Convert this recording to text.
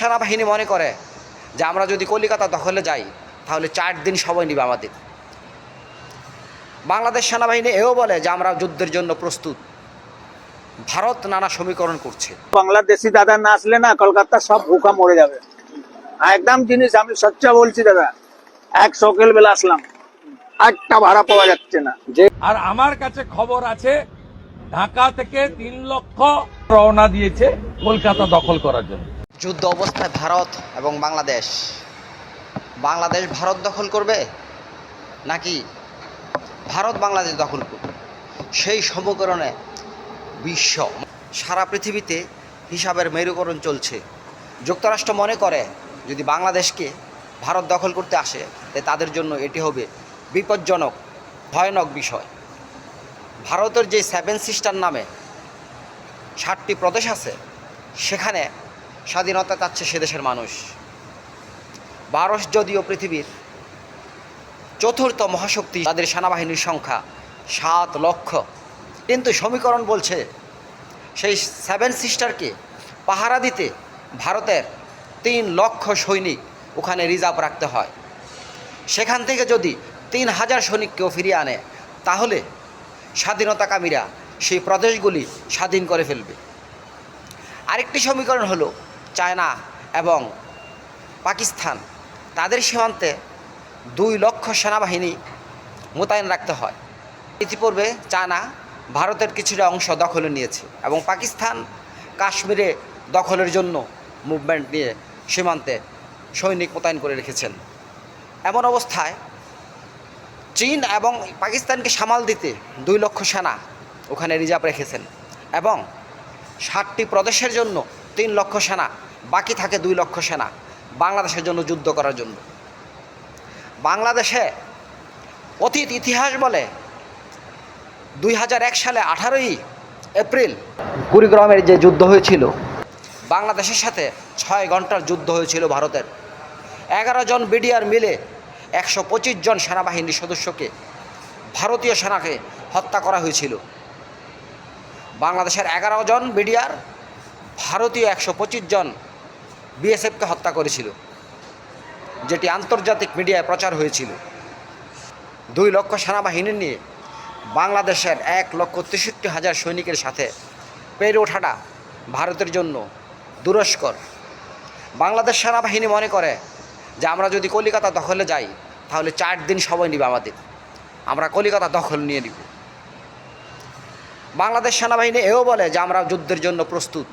সেনাবাহিনী মনে করে যে আমরা যদি কলিকাতা দখলে যাই তাহলে চার দিন সময় নিবে আমাদের। বাংলাদেশ সেনাবাহিনী এও বলে যে আমরা যুদ্ধের জন্য প্রস্তুত। ভারত নানা সমীকরণ করছে। বাংলাদেশি দাদা না আসলে না কলকাতা সব ভুকা মরে যাবে। একদম জিনিস আমি সচ্চা বলছি দাদা এক সকাল বেলা আসলাম একটা ভাড়া পাওয়া যাচ্ছে না। যে আর আমার কাছে খবর আছে ঢাকা থেকে তিন লক্ষ রওনা দিয়েছে কলকাতা দখল করার জন্য। যুদ্ধ অবস্থায় ভারত এবং বাংলাদেশ। বাংলাদেশ ভারত দখল করবে নাকি ভারত বাংলাদেশ দখল করবে? সেই সমকরণে বিশ্ব সারা পৃথিবীতে হিসাবের মেরুকরণ চলছে। যুক্তরাষ্ট্র মনে করে যদি বাংলাদেশকে ভারত দখল করতে আসে তাই তাদের জন্য এটি হবে বিপজ্জনক, ভয়ানক বিষয়। ভারতের যে সেভেন সিস্টার নামে ষাটটি প্রদেশ আছে, সেখানে স্বাধীনতা চাচ্ছে সে দেশের মানুষ। ভারত যদিও পৃথিবীর চতুর্থ মহাশক্তি তাদের সেনাবাহিনীর সংখ্যা সাত লক্ষ। কিন্তু সমীকরণ বলছে সেই সেভেন সিস্টারকে পাহারা দিতে ভারতের তিন লক্ষ সৈনিক ওখানে রিজার্ভ রাখতে হয়। সেখান থেকে যদি তিন হাজার সৈনিককেও ফিরিয়ে আনে, তাহলে স্বাধীনতাকামীরা সেই প্রদেশগুলি স্বাধীন করে ফেলবে। আরেকটি সমীকরণ হলো চায়না এবং পাকিস্তান, তাদের সীমান্তে দুই লক্ষ সেনাবাহিনী মোতায়েন রাখতে হয়। ইতিপূর্বে চায়না ভারতের কিছুটা অংশ দখলে নিয়েছে এবং পাকিস্তান কাশ্মীরে দখলের জন্য মুভমেন্ট নিয়ে সীমান্তে সৈনিক মোতায়েন করে রেখেছেন। এমন অবস্থায় চীন এবং পাকিস্তানকে সামাল দিতে দুই লক্ষ সেনা ওখানে রিজার্ভ রেখেছেন এবং ষাটটি প্রদেশের জন্য তিন লক্ষ সেনা, বাকি থাকে দুই লক্ষ সেনা বাংলাদেশের জন্য যুদ্ধ করার জন্য। বাংলাদেশে অতীত ইতিহাস বলে দুই হাজার এক সালে আঠারোই এপ্রিল কুড়িগ্রামের যে যুদ্ধ হয়েছিল, বাংলাদেশের সাথে ছয় ঘণ্টার যুদ্ধ হয়েছিল ভারতের। এগারো জন বিডিআর মিলে একশো পঁচিশ জন সেনাবাহিনীর সদস্যকে, ভারতীয় সেনাকে হত্যা করা হয়েছিল। বাংলাদেশের এগারো জন বিডিআর ভারতীয় একশো পঁচিশ জন বিএসএফকে হত্যা করেছিল, যেটি আন্তর্জাতিক মিডিয়ায় প্রচার হয়েছিল। দুই লক্ষ সেনাবাহিনী নিয়ে বাংলাদেশের এক লক্ষ তেষট্টি হাজার সৈনিকের সাথে পেরে ওঠাটা ভারতের জন্য দুরস্কর। বাংলাদেশ সেনাবাহিনী মনে করে যে, আমরা যদি কলিকাতা দখলে যাই, তাহলে চার দিন সময় নিবে আমাদের। আমরা কলিকাতা দখল নিয়ে নিব। বাংলাদেশ সেনাবাহিনী এও বলে যে, আমরা যুদ্ধের জন্য প্রস্তুত।